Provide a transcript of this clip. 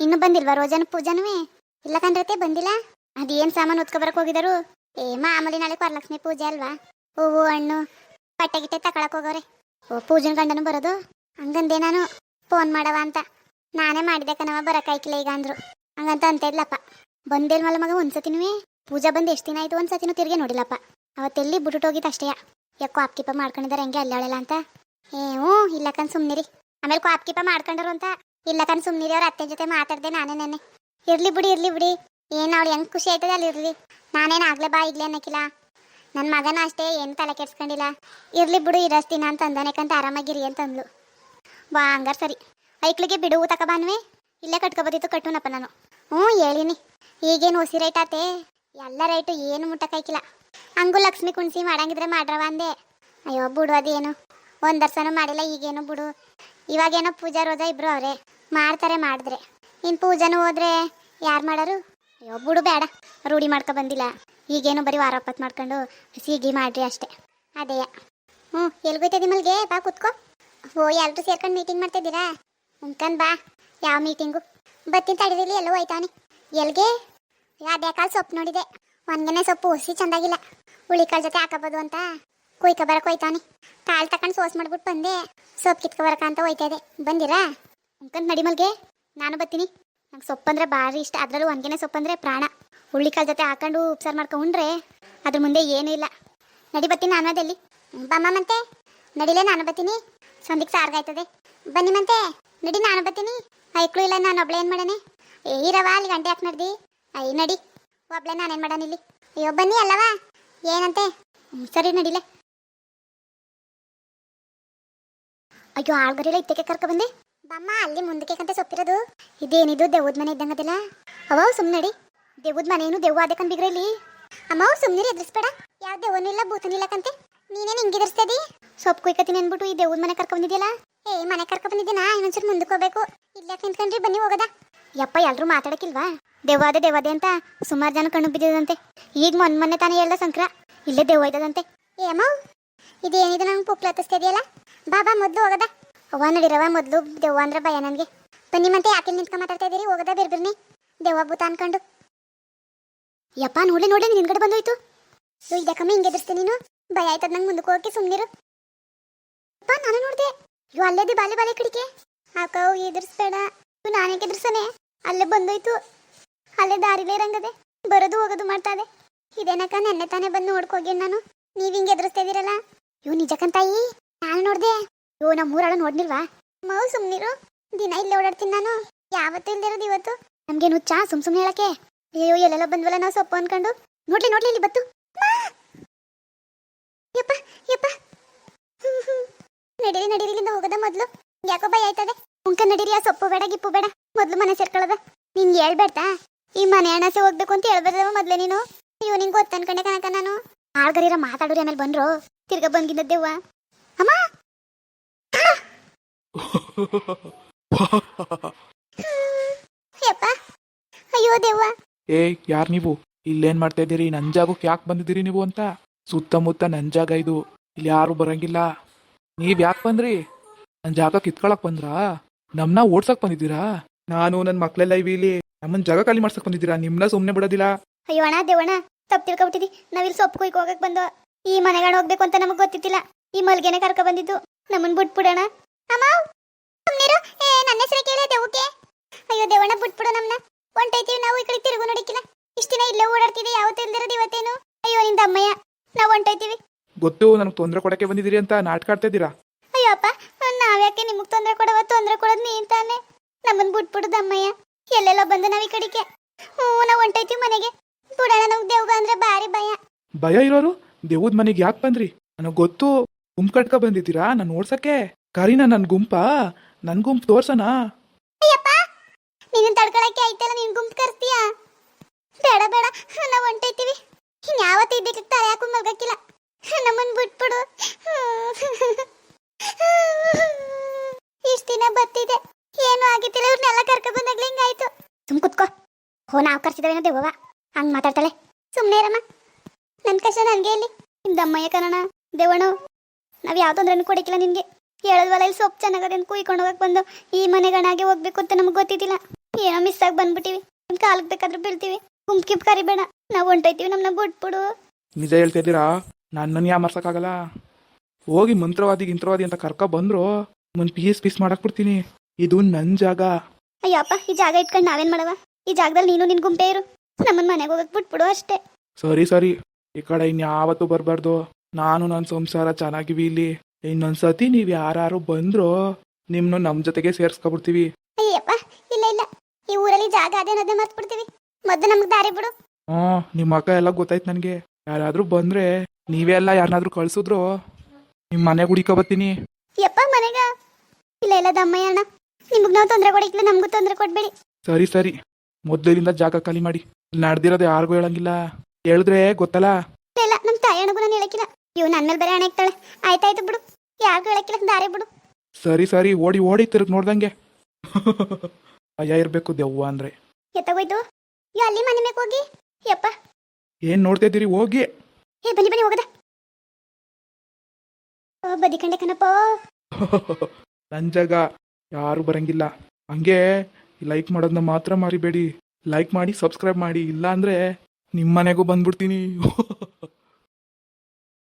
ಇನ್ನು ಬಂದಿಲ್ವಾ ರೋಜನ ಪೂಜಾನುವೆ? ಇಲ್ಲ ಕಂಡ್ರತೆ ಬಂದಿಲ್ಲ. ಅದೇನ್ ಸಾಮಾನು ಹೊತ್ಕೊಬರಕ್ ಹೋಗಿದರು? ಏ, ಮಾಮೂಲಿ ನಾಳೆ ವರಲಕ್ಷ್ಮಿ ಪೂಜೆ ಅಲ್ವಾ? ಹೂವು, ಹಣ್ಣು, ಬಟ್ಟೆ ಗಿಟ್ಟೆ ತಕೊಳಕ್ ಹೋಗೋರೆ ಓ, ಪೂಜನ್ ಗಂಡನು ಬರೋದು? ಹಂಗಂದೆ ನಾನು. ಫೋನ್ ಮಾಡವ ಅಂತ. ನಾನೇ ಮಾಡಿದೆ ಕಣವ ಬರಕಾಯ್ಕಿಲ್ಲ ಈಗ ಅಂದ್ರು. ಹಂಗಂತ ಅಂತ ಇಲ್ಲಪ್ಪ ಬಂದೇಲ್ ಮಲ ಮಗ ಒಂದ್ಸತಿನೂ ಪೂಜಾ ಬಂದ್ ಎಷ್ಟು ದಿನ ಆಯ್ತು ಒಂದ್ಸತಿನೂ ತಿರ್ಗಿ ನೋಡಿಲ್ಲಪ್ಪ. ಅವತ್ತೆಲ್ಲಿ ಬಿಟ್ಟು ಹೋಗಿತ್ತು ಅಷ್ಟೇ. ಯಾಕೋ ಆಪ್ಕೀಪ ಮಾಡ್ಕೊಂಡಿದ್ದಾರೆ ಹೆಂಗೆ ಅಲ್ಲಾಳಲ್ಲ ಅಂತ. ಏ, ಹ್ಞೂ, ಇಲ್ಲ ಕಣ್, ಸುಮ್ನಿರಿ. ಆಮೇಲೆ ಕಾಪ್ಕೀಪ ಮಾಡ್ಕೊಂಡರು ಅಂತ. ಇಲ್ಲ ಕಣ್ ಅವ್ರ ಅತ್ತೆ ಜೊತೆ ಮಾತಾಡ್ದೆ ನಾನೇ ನೆನೆ ಇರ್ಲಿ ಬಿಡಿ ಇರ್ಲಿ ಬಿಡಿ. ಏನ್ ಅವಳು ಹೆಂಗ್ ಖುಷಿ ಆಯ್ತದೆ ಅಲ್ಲಿ ಇರ್ಲಿ. ನಾನೇನು ಆಗ್ಲೇ ಬಾ ಇಗ್ಲೇ ಅನ್ನಕಿಲ್ಲ. ನನ್ನ ಮಗನ ಅಷ್ಟೇ, ಏನು ತಲೆ ಕೆಡ್ಸ್ಕೊಂಡಿಲ್ಲ. ಇರ್ಲಿ ಬಿಡು ಇರಸ್ತೀನ ಅಂತ ಅಂದನೇಕಂತ ಆರಾಮಾಗಿರಿ ಅಂತ ಅಂದ್ಲು ಬಾ, ಹಂಗಾರ ಸರಿ. ಐಕ್ಳಿಗೆ ಬಿಡು ತಕ ಬಾನ್ವೆ ಇಲ್ಲೇ ಕಟ್ಕೊಬೋದಿತ್ತು ಕಟ್ಟುನಪ್ಪ ನಾನು. ಹ್ಞೂ, ಹೇಳಿನಿ. ಈಗೇನು ಹೊಸಿ ರೈಟ್ ಆತೆ? ಎಲ್ಲ ರೈಟು, ಏನು ಮುಟ್ಟಕ್ಕಾಯ್ಕಿಲ್ಲ ಹಂಗೂ ಲಕ್ಷ್ಮಿ ಕುಣಿಸಿ ಮಾಡಂಗಿದ್ರೆ ಮಾಡ್ರವ ಅಂದೆ. ಅಯ್ಯೋ, ಬಿಡು ಅದೇನು. ಒಂದು ವರ್ಷನೂ ಮಾಡಿಲ್ಲ, ಈಗೇನು ಬಿಡು. ಇವಾಗೇನೋ ಪೂಜಾ ರೋಜಾ ಇಬ್ರು ಅವ್ರೆ. ಮಾಡ್ತಾರೆ ಮಾಡಿದ್ರೆ. ಇನ್ ಪೂಜಾನು ಹೋದ್ರೆ ಯಾರು ಮಾಡೋರು? ಅಯ್ಯೋ, ಬಿಡು ಬೇಡ. ರೂಢಿ ಮಾಡ್ಕೊ ಬಂದಿಲ್ಲ. ಈಗೇನು ಬರೀ ವಾರ ಒಪ್ಪತ್ತು ಮಾಡ್ಕೊಂಡು ಸೀಗಿ ಮಾಡ್ರಿ ಅಷ್ಟೇ. ಅದೇಯ ಹ್ಞೂ ಎಲ್ಗೋಯ್ತದಿ ಮಲ್ಗೆ ಬಾ ಕುತ್ಕೊ. ಓ ಎಲ್ಲರೂ ಸೇರ್ಕೊಂಡು ಮೀಟಿಂಗ್ ಮಾಡ್ತಿದ್ದೀರಾ? ಉಂಕನ್ ಬಾ. ಯಾವ ಮೀಟಿಂಗು ಬತ್ತಿನ ತಡೆದಿಲ್ಲಿ ಎಲ್ಲೋ ಹೋಯ್ತಾನೆ ಎಲ್ಗೆ? ಅದೇ ಕಾಲು ಸೊಪ್ಪು ನೋಡಿದೆ. ಒಂದನೇ ಸೊಪ್ಪು ಹುಸಿ ಚೆಂದಾಗಿಲ್ಲ. ಹುಳಿಕಾಳು ಜೊತೆ ಹಾಕಬೋದು ಅಂತ. ಕುಯ್ಕೊ ಬರಕ್ ಹೋಯ್ತಾವನಿ. ಕಾಲ್ ತಕೊಂಡು ಸೋಸ್ ಮಾಡ್ಬಿಟ್ಟು ಬಂದೆ. ಸೊಪ್ಪು ಕಿತ್ಕ ಬರಕ ಅಂತ ಹೋಯ್ತಾ ಇದೆ. ಬಂದಿರಾ? ಅಂಕಂತ ನಡಿ ಮಲ್ಗೆ. ನಾನು ಬರ್ತೀನಿ. ನಂಗೆ ಸೊಪ್ಪಂದ್ರೆ ಭಾರಿ ಇಷ್ಟ. ಅದರಲ್ಲೂ ಒಣಗಿನ ಸೊಪ್ಪಂದ್ರೆ ಪ್ರಾಣ. ಹುಳ್ಳಿಕಾಳು ಜೊತೆ ಹಾಕೊಂಡು ಉಪ್ಸಾರು ಮಾಡ್ಕೊಂಡ್ರೆ ಅದ್ರ ಮುಂದೆ ಏನೂ ಇಲ್ಲ. ನಡಿ ಬರ್ತೀನಿ ನಾನು ಅದಲ್ಲಿ ಬಮ್ಮ ಮತ್ತೆ ನಡಿಲೇ ನಾನು ಬರ್ತೀನಿ. ಸಂದಿಗೆ ಸಾರ್ಗಾಯ್ತದೆ ಬನ್ನಿ ಮತ್ತೆ ನಡಿ ನಾನು ಬರ್ತೀನಿ. ಐಕ್ಳು ಇಲ್ಲ ನಾನು ಒಬ್ಳೆ ಏನು ಮಾಡನೆ? ಏ ಇರವ ಅಲ್ಲಿ ಗಂಟೆ ಯಾಕೆ ನಡ್ದಿ? ಐ, ನಡಿ. ಒಬ್ಳೆ ನಾನೇನು ಮಾಡೋಣ ಇಲ್ಲಿ? ಅಯ್ಯೋ, ಬನ್ನಿ ಅಲ್ಲವಾ ಏನಂತೆ? ಸರಿ ನಡಿಲೆ. ಅಯ್ಯೋ ಆಳ್ಗರಿಲ್ಲ ಇತ್ತಕ್ಕೆ ಕರ್ಕ ಬಂದೆ. ಬಮ್ಮ, ಅಲ್ಲಿ ಮುಂದಕ್ಕೆ ಕಂತೆ ಸೊಪ್ಪಿರೋದು. ಇದೇನಿದು ದೆವ್ವದ ಮನೆ ಇದ್ದಂಗದಿಲ್ಲ ಅವ ಸುಮ್ಮನಡಿ ದೆವ್ವದ ಮನೇನು ದೆವ್ವ ಅದೇ ಕಂಡಿಗ್ರ ಇಲ್ಲಿ ಅಮ್ಮ ಸುಮ್ಮನೆ ಎದುರಿಸ್ಬೇಡ. ಯಾವ ದೆವ್ವನೂ ಇಲ್ಲ ಕಂತೆ. ನೀನೇನು ಹಿಂಗೆ ಎದುರಿಸ್ತದಿ ಸೊಪ್ಪು ಕುಯ್ಕತೀನಿ ಅಂದ್ಬಿಟ್ಟು ಈ ದೆವ್ವದ ಮನೆ ಕರ್ಕ ಬಂದಿದ್ಯಲ್ಲ? ಏ, ಮನೆ ಕರ್ಕ ಬಂದಿದ್ದೀನಾ ಇನ್ನೊಂಚೂರು ಮುಂದಕ್ಕೆ ಹೋಗ್ಬೇಕು. ಇಲ್ಲೇ ನಿಂತ್ಕೊಂಡ್ರಿ, ಬನ್ನಿ ಹೋಗದ. ಯಪ್ಪ ಎಲ್ಲರೂ ಮಾತಾಡಕ್ಕಿಲ್ವಾ? ದೆವ್ವಾದೆ ದೆವ್ವಾದೆ ಅಂತ ಸುಮಾರು ಜನ ಕಣ್ಣು ಬಿದ್ದಿದಂತೆ. ಈಗ ಮೊನ್ನೆ ಮೊನ್ನೆ ತಾನೇ ಎಲ್ಲ ಸಂಕ್ರ. ಇಲ್ಲೇ ದೆವ್ವ ಇದ್ದದಂತೆ. ಏಮೋ ಇದೇನಿದು ನಂಗೆ ಪುಕ್ಲ ಹತ್ತಿಸ್ತಿದೆಯಲ್ಲ ಬಾ ಬಾ, ಮೊದ್ಲು ಹೋಗದ. ಅವ್ವ ನಡಿರವ ಮೊದ್ಲು ದೆವ್ವ ಅಂದ್ರೆ ಭಯ ನನಗೆ ಬನ್ನಿ ಮತ್ತೆ ಯಾಕೆ ನಿಂತ್ಕೊಂಡ್ ಮಾತಾಡ್ತಾ ಇದೀರಿ? ಹೋಗದ ಬಿರ್ಬಿರ್ನಿ. ದೆವ್ವ ಭೂತ ಅನ್ಕೊಂಡು. ಯಪ್ಪ ನೋಡಿ ನೋಡಿ ನಿನ್ಗಡೆ ಬಂದೋಯ್ತು. ಸೊ ಇದಕ್ಕಮ್ಮ ಹಿಂಗೆ ಎದುರಿಸ್ತೀನಿ ನೀನು? ಭಯ ಆಯ್ತದ ನಂಗೆ ಮುಂದಕ್ಕೆ ಹೋಗಕ್ಕೆ ಸುಮ್ಮನಿರು ಅಪ್ಪ ನಾನು ನೋಡಿದೆ. ಇವ್ ಅಲ್ಲೇದಿ ಬಾಲೆ ಬಾಲೆ ಕಡಿಕೆ. ಹಾಕವು ಎದುರಿಸ್ಬೇಡ. ಇವು ನಾನೇ ಎದುರ್ಸನೆ? ಅಲ್ಲೇ ಬಂದೋಯ್ತು. ಅಲ್ಲೇ ದಾರಿಲೇ ಇರಂಗದೆ. ಬರೋದು, ಹೋಗೋದು ಮಾಡ್ತಾ ಇದೆ ಇದೇನಕ್ಕ, ನೆನ್ನೆ ತಾನೇ ಬಂದು ನೋಡ್ಕೋಗಿ ನಾನು. ನೀವು ಹಿಂಗೆ ಎದುರಿಸ್ತಾ ಇದೀರಲ್ಲ. ಇವ್ ನಿಜಕ್ಕಂತಾಯಿ ನಾನು ನೋಡ್ದೆ? ಯೋ ನಮ್ಮ ಊರಾಳ ನೋಡ್ನಿಲ್ವಾ? ಮೌ, ಸುಮ್ನಿರು. ದಿನ ಇಲ್ಲೇ ಓಡಾಡ್ತೀನಿ ನಾನು. ಯಾವತ್ತು ಇಲ್ದಿರೋದು ಇವತ್ತು. ನಮ್ಗೇನು ಚಾ ಸುಮ್ ಸುಮ್ನೆ ಹೇಳಕ್ಕೆ? ಅಯ್ಯೋ ಎಲ್ಲೆಲ್ಲ ಬಂದ್ವಲ್ಲ ನಾವು ಸೊಪ್ಪು ಅನ್ಕೊಂಡು? ನೋಡ್ಲಿ ನೋಡ್ಲಿ ಇಲ್ಲಿ ಬತ್ತು. ಯಪ್ಪ ಯಪ್ಪ. ನಡೀರಿ ನಡೀರಿ ಹೋಗದ ಮೊದ್ಲು. ಯಾಕೋ ಭಯ ಆಯ್ತದೆ. ಉಂಕ ನಡೀರಿ, ಆ ಸೊಪ್ಪು ಬೇಡ, ಗಿಪ್ಪು ಬೇಡ. ಮೊದ್ಲು ಮನೆ ಸೇರ್ಕೊಳ್ಳೋದ. ನಿನ್ಗೆ ಹೇಳ್ಬೇಡ್ತಾ? ಈ ಮನೆ ಅಣಸೆ ಹೋಗ್ಬೇಕು ಅಂತ ಹೇಳ್ಬೇಡ್ದವ ಮೊದ್ಲೇ ನೀನು. ಅಯ್ಯೋ, ನಿಂಗೆ ಗೊತ್ತ ಅನ್ಕೊಂಡೆ ಕನಕ ನಾನು. ಆಳ್ಗರಿರ ಮಾತಾಡೋರಿ ಆಮೇಲೆ ಬಂದ್ರು. ತಿರ್ಗ ಬಂದಿದ್ದೆವ್ವ ಅಮ್ಮ? ಯಪ್ಪ. ಅಯ್ಯೋ ದೇವ್ವ. ಏಯ್ ಯಾರ್ ನೀವು? ಇಲ್ಲೇನ್ ಮಾಡ್ತಾ ಇದ್ದೀರಿ? ನನ್ ಜಾಗಕ್ಕೆ ಯಾಕೆ ಬಂದಿದ್ದೀರಿ ನೀವು ಅಂತ? ಸುತ್ತಮುತ್ತ ನನ್ ಜಾಗ ಇದು. ಇಲ್ಲಿ ಯಾರು ಬರಂಗಿಲ್ಲ. ನೀವ್ ಯಾಕೆ ಬಂದ್ರಿ? ನನ್ ಜಾಗ ಕಿತ್ಕೊಳಕ್ ಬಂದ್ರಾ? ನಮ್ನ ಓಡ್ಸಕ್ ಬಂದಿದ್ದೀರಾ? ನಾನು ನನ್ ಮಕ್ಳೆಲ್ಲ ಇವಿ ಇಲ್ಲಿ. ನಮ್ಮನ್ ಜಾಗ ಖಾಲಿ ಮಾಡ್ಸಕ್ ಬಂದಿದ್ದೀರಾ? ನಿಮ್ನ ಸುಮ್ನೆ ಬಿಡೋದಿಲ್ಲ. ಅಯ್ಯೋ ಅಣ್ಣ ದೇವಣ್ಣ ತಪ್ಪು ತಿಳ್ಕೊಬಿಟ್ಟಿದಿ. ನಾವಿಲ್ಲಿ ಸೊಪ್ಪು ಕುಯ್ಕೊ ಹೋಗಕ್ ಬಂದು ಈ ಮನೆಗಾಣ ಹೋಗ್ಬೇಕು ಅಂತ ನಮಗ್ ಗೊತ್ತಿತ್ತಿಲ್ಲ ಈ ಮಲ್ಗೆನ ಕರ್ಕ ಬಂದಿದ್ದು. ನಮ್ಮನ್ ಬಿಟ್ಬಿಡೋಣ. ಅಮ್ಮ ಸುಮ್ನಿರು ಏ ನನ್ನ ಹೆಸರು ಕೇಳಿ ದೇವಕ್ಕೆ. ಅಯ್ಯೋ ದೇವಣ್ಣ ಬಿಟ್ಬಿಡೋ ನಮ್ನ. ಹೊಂಟೈತೀವಿ ನಾವು ಈ ಕಡೆ ತಿರುಗು ನೋಡಿಕ್ಕಿಲ್ಲ ಇಷ್ಟ ದಿನ ಇಲ್ಲೇ ಓಡಾಡ್ತಿದ್ದೆ ಯಾವತ್ತೂ ಇಲ್ದಿರೋದು ಇವತ್ತೇನು? ಅಯ್ಯೋ ನಿಂದ ಅಮ್ಮಯ್ಯ ನಾವು ಹೊಂಟೈತೀವಿ ಗೊತ್ತು ನನಗೆ ತೊಂದರೆ ಕೊಡಕ್ಕೆ ಬಂದಿದ್ದೀರಿ ಅಂತ ನಾಟಕ ಆಡ್ತಾ ಇದ್ದೀರಾ ಅಯ್ಯೋ ಅಪ್ಪ ನಾವ್ಯಾಕೆ ನಿಮಗ್ ತೊಂದರೆ ಕೊಡವ? ತೊಂದರೆ ಕೊಡೋದು ನೀನ್ ತಾನೆ. ನಮ್ಮನ್ ಬಿಟ್ಬಿಡುದು ಅಮ್ಮಯ್ಯ. ಎಲ್ಲೆಲ್ಲ ಬಂದು ನಾವ್ ಈ ಕಡೆಗೆ. ಹ್ಞೂ ನಾವು ಹೊಂಟೈತೀವಿ ಮನೆಗೆ. ಬಿಡೋಣ ನಮ್ಗೆ ದೇವ್ಗ ಅಂದ್ರೆ ಭಾರಿ ಭಯ. ಭಯ ಇರೋರು? ದೇವದ್ ಮನೆಗೆ ಯಾಕೆ ಬಂದ್ರಿ? ನನಗೆ ಗೊತ್ತು. ಗುಂಪು ಕಟ್ಕ ಬಂದಿದ್ದೀರಾ? ನಾನು ಓಡ್ಸಕ್ಕೆ? ಕರೀನಾ, ನನ್ ಗುಂಪಾ? ನನ್ ಗುಂಪು ತೋರ್ಸನಾ? ಅಯ್ಯಪ್ಪ ನೀನು ತಡ್ಕೊಳಕ್ಕೆ ಆಯ್ತಲ್ಲ ನಿನ್ ಗುಂಪು ಕರ್ತೀಯ ಬೇಡ ಬೇಡ, ನಾವು ಹೊಂಟೈತೀವಿ ಇನ್ಯಾವತ್ತೂ ಇದ್ದಕ್ಕೆ ತಲೆ ಹಾಕೊಂಡು ಮಲ್ಗಕ್ಕಿಲ್ಲ. ನಮ್ಮನ್ ಬಿಟ್ಬಿಡು. ಇಷ್ಟ ದಿನ ಬತ್ತಿದೆ. ಏನು ಆಗಿತ್ತಿಲ್ಲ ಇವ್ರನ್ನೆಲ್ಲ ಕರ್ಕ ಬಂದಾಗ್ಲಿ ಹಿಂಗಾಯ್ತು ಸುಮ್ ಕುತ್ಕೋ. ಹೋ, ನಾವು ಕರ್ಸಿದವೇನೋ ದೇವವ ಹಂಗ್ ಮಾತಾಡ್ತಾಳೆ. ಸುಮ್ಮನೆ ಇರಮ್ಮ. ನನ್ ಕಷ್ಟ ನನ್ಗೆ ಇಲ್ಲಿ. ನಿಮ್ದಮ್ಮಯ್ಯ ಕಣಣ ದೇವಣ್ಣು. ನಾವ್ ಯಾವ ತೊಂದ್ರೆನೂ ಕೊಡಕ್ಕಿಲ್ಲ ನಿನ್ಗೆ. ಹೇಳದ್ವಲ್ಲ ಇಲ್ಲಿ ಸೊಪ್ಪು ಚೆನ್ನಾಗದೆ ಅಂತ ಕುಯ್ಕೊಂಡು ಹೋಗಕ್ ಬಂದು ಈ ಮನೆಗಣಾಗೆ ಹೋಗ್ಬೇಕು ಅಂತ ನಮ್ಗೆ ಗೊತ್ತಿದ್ದಿಲ್ಲ. ಏನೋ ಮಿಸ್ ಆಗಿ ಬಂದ್ಬಿಟ್ಟಿವಿ ನಿಮ್ ಕಾಲಕ್ಕೆ ಬೇಕಾದ್ರೂ ಬೀಳ್ತೀವಿ. ಗುಂಪ್ ಕಿಪ್ ಕರಿಬೇಡ ನಾವು ಹೊಂಟೋಯ್ತೀವಿ ನಮ್ಮನ್ನ ಬಿಟ್ಬಿಡು. ನಿಜ ಹೇಳ್ತಾ ಇದ್ದೀರಾ? ನನ್ನನ್ನು ಯಾಮರ್ಸಕ್ಕಾಗಲ್ಲ ಹೋಗಿ ಮಂತ್ರವಾದಿ ಗಿಂತ್ರವಾದಿ ಅಂತ ಕರ್ಕ ಬಂದ್ರು. ಒಂದು ಪೀಸ್ ಪೀಸ್ ಮಾಡಕ್ ಬಿಡ್ತೀನಿ. ಇದು ನನ್ನ ಜಾಗ. ಅಯ್ಯಪ್ಪ ಈ ಜಾಗ ಇಟ್ಕೊಂಡು ನಾವೇನ್ ಮಾಡವ? ಈ ಜಾಗದಲ್ಲಿ ನೀನು ನಿನ್ ಗುಂಪೆ ಇರು. ನಮ್ಮನ್ ಮನೆಗೆ ಹೋಗಕ್ ಬಿಟ್ಬಿಡು ಅಷ್ಟೇ. ಸರಿ ಸರಿ. ಈ ಕಡೆ ಇನ್ಯಾವತ್ತೂ ಬರಬಾರ್ದು. ನಾನು ನನ್ನ ಸಂಸಾರ ಚೆನ್ನಾಗಿವಿ ಇಲ್ಲಿ. ಇನ್ನೊಂದ್ಸತಿ ನೀವು ಯಾರು ಬಂದ್ರು ನಿಮ್ನು ನಮ್ಮ ಜೊತೆಗೆ ಸೇರ್ಸ್ಕೊಬಿಡ್ತೀವಿ. ಅಯ್ಯಪ್ಪ ಇಲ್ಲ ಇಲ್ಲ. ಈ ಊರಲ್ಲಿ ಜಾಗ ಅದೇ ಅನ್ನೋದೇ ಮರ್ತ್ ಬಿಡ್ತೀವಿ ಮೊದ್ಲು ನಮ್ಗೆ ದಾರಿ ಬಿಡು. ಹ್ಞೂ ನಿಮ್ಮ ಅಕ್ಕ ಎಲ್ಲ ಗೊತ್ತಾಯ್ತು ನನಗೆ. ಯಾರಾದ್ರೂ ಬಂದ್ರೆ ನೀವೇ ಎಲ್ಲ ಯಾರನ್ನಾದ್ರೂ ಕಳ್ಸಿದ್ರು ನಿಮ್ಮ ಮನೆಗೆ ಹುಡಿಕೊ ಬರ್ತೀನಿ. ಯಪ್ಪ ಮನೆಗ? ಇಲ್ಲ ಇಲ್ಲ ದಮ್ಮಯ್ಯ ಅಣ್ಣ. ನಿಮ್ಗೆ ನಾವು ತೊಂದರೆ ಕೊಡಿಕ್ಲ ನಮಗೂ ತೊಂದರೆ ಕೊಡ್ಬೇಡಿ. ಸರಿ ಸರಿ. ಮೊದಲಿಂದ ಜಾಗ ಖಾಲಿ ಮಾಡಿ. ನಡೆದಿರೋದು ಯಾರಿಗೂ ಹೇಳಂಗಿಲ್ಲ. ಹೇಳಿದ್ರೆ ಗೊತ್ತಲ್ಲ? ಇಲ್ಲ ಇಲ್ಲ ನಮ್ಮ ತಾಯಿ ಅಣ್ಣಗೂ ನಾನು ಹೇಳಕ್ಕಿಲ್ಲ. ಇವ್ ನನ್ನ ಮೇಲೆ ಬೇರೆ ಹಣ ಇಕ್ತಾಳೆ ಆಯ್ತಾಯ್ತು ಬಿಡು. ಯಾರು ಹೇಳಕ್ಕಿಲ್ಲ ದಾರಿ ಬಿಡು. ಸರಿ ಸರಿ ಓಡಿ ಓಡಿ ತಿರುಗ್ ನೋಡ್ದಂಗೆ. ಅಯ್ಯ ಇರಬೇಕು ದೆವ್ವ ಅಂದ್ರೆ. ಎತ್ತಗೋಯ್ತು? ಯೋ ಅಲ್ಲಿ ಮನೆ ಮೇಲೆ ಹೋಗಿ? ಯಪ್ಪ. ಏನ್ ನೋಡ್ತಾ ಇದ್ದೀರಿ? ಹೋಗಿ. ಏ ಬನ್ನಿ ಬನ್ನಿ ಹೋಗದ. ಓ ಬದಿ ಕಂಡೆ ಕಣಪ್ಪ. ನನ್ ಜಾಗ ಯಾರು ಬರಂಗಿಲ್ಲ. ಹಂಗೆ ಲೈಕ್ ಮಾಡೋದನ್ನ ಮಾತ್ರ ಮಾರಿಬೇಡಿ. ಲೈಕ್ ಮಾಡಿ ಸಬ್ಸ್ಕ್ರೈಬ್ ಮಾಡಿ. ಇಲ್ಲ ಅಂದ್ರೆ ನಿಮ್ಮ ಮನೆಗೂ ಬಂದ್ಬಿಡ್ತೀನಿ.